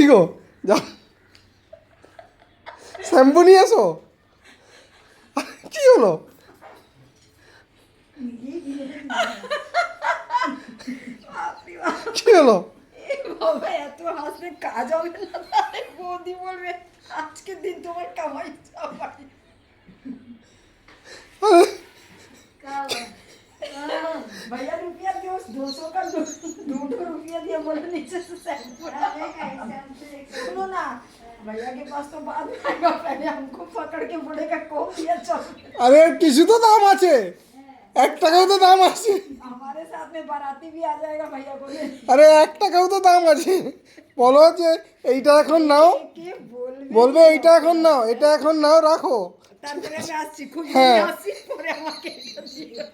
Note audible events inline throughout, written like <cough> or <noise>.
কি গো যাও শ্যাম্পু নিয়ে এসো কি হলো কি হলো এ বাবা এত হাসলে কাজ হবে না তাহলে বৌদি বলবে আজকের দিন তোমার কামাই চাপাই আরে, भैया रुपया दो दो सौ का दो दो दो रुपया दिया बोले नीचे से शैम्पू सुनो ना भैया के पास तो बाद में आएगा पहले हमको पकड़ के बोलेगा कौन दिया चल আরে কিছু তো দাম আছে এক টাকাও তো দাম আছে हमारे साथ में बाराती भी आ जाएगा भैया बोले আরে এক টাকাও তো দাম আছে বলো যে এইটা এখন নাও কে বলবে বলবে এইটা এখন নাও এটা এখন নাও রাখো তারপরে আমি আসছি খুব হ্যাঁ। আসছি পরে আমাকে এটা দিও।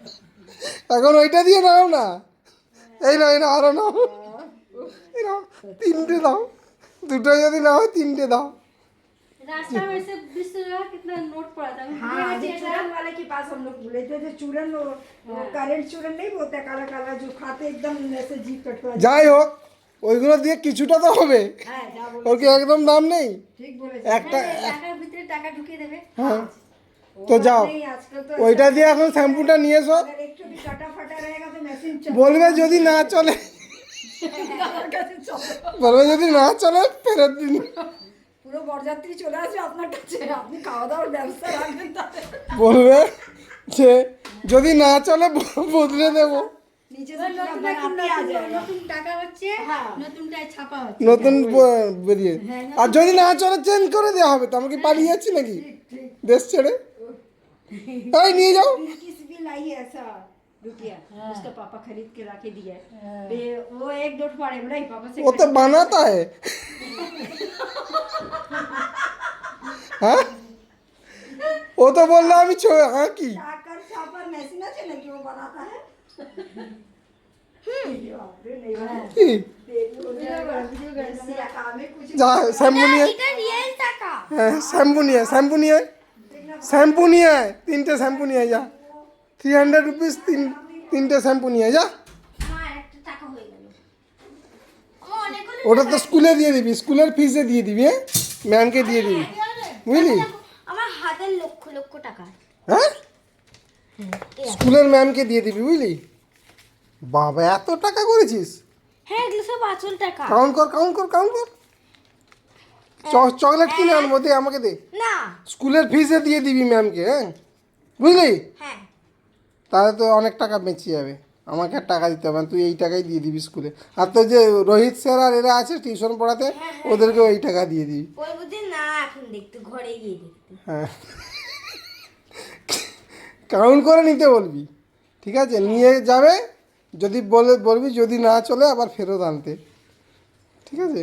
এখন ওইটা দিয়ে নাও না এই নাও এই নাও আরো নাও এই নাও তিনটে দাও দুটো যদি না হয় তিনটে দাও रास्ता में से बीस का कितना नोट पड़ा था मैं हाँ भूल आज गई थी चूरन वाले के पास हम लोग बोले थे जो चूरन वो करेंट चूरन नहीं बोलते काला काला जो खाते एकदम ऐसे जीप कटवा যাই হোক ওইগুলো দিয়ে কিছুটা তো হবে হ্যাঁ যা বলে ওর কি একদম দাম নেই ঠিক বলেছে একটা টাকার ভিতরে টাকা ঢুকিয়ে দেবে হ্যাঁ তো যাও नहीं आजकल तो ওইটা দিয়ে এখন শ্যাম্পুটা নিয়ে এসো अगर एक भी कटा फटा रहेगा तो मशीन चल বলবে যদি না চলে আমার কাছে চলে। <laughs> বলবে যদি না চলে ফেরত দিন। পুরো বরযাত্রী চলে আসবে আপনার কাছে। আপনি খাওয়া দাওয়ার ব্যবস্থা রাখবেন বলবে যে যদি না চলে বদলে দেবো। নতুন হ্যাঁ। হ্যাঁ। বেরিয়ে। হ্যাঁ, আর যদি না চলে চেঞ্জ করে দেওয়া হবে। তো আমাকে কি পালিয়ে যাচ্ছি নাকি? দেশ ছেড়ে? তাই নিয়ে যাও। रुपया उसका पापा खरीद के लाके दिया है। वो एक दो पापा से वो तो बनाता है। हाँ। वो तो बोल रहा अभी छो हाँ की। कि वो बनाता है। शैम्पू नहीं हम्म। है। शैम्पू नहीं है हाँ, शैम्पू नहीं। है। तीन टे शैम्पू नहीं है यार থ্রি হান্ড্রেড রুপিস তিন তিনটে শ্যাম্পু নিয়ে যা। ওটা তো স্কুলে দিয়ে দিবি স্কুলের ফিসে দিয়ে দিবি হ্যাঁ? ম্যামকে দিয়ে দিবি। বুঝলি? আমার হাতের লক্ষ লক্ষ টাকা হ্যাঁ? স্কুলের ম্যামকে দিয়ে দিবি বুঝলি? বাবা এত টাকা করেছিস? হ্যাঁ এগুলো সব আসল টাকা কাউন্ট কর কাউন্ট কর। কাউন্ট কর চকলেট কিনে আনব দে আমাকে দে। না। স্কুলের ফিসে দিয়ে দিবি ম্যামকে হ্যাঁ? বুঝলি? হ্যাঁ। তাহলে তো অনেক টাকা বেঁচে যাবে। আমাকে আর টাকা দিতে হবে না তুই এই টাকাই দিয়ে দিবি স্কুলে আর তো যে রোহিত স্যার আর এরা আছে টিউশন পড়াতে ওদেরকে ওই টাকা দিয়ে দিবি। বলব না এখন দেখতে ঘরে গিয়ে হ্যাঁ। কাউন্ট করে নিতে বলবি ঠিক আছে? নিয়ে যাবে যদি বলে বলবি যদি না চলে আবার ফেরত আনতে। ঠিক আছে?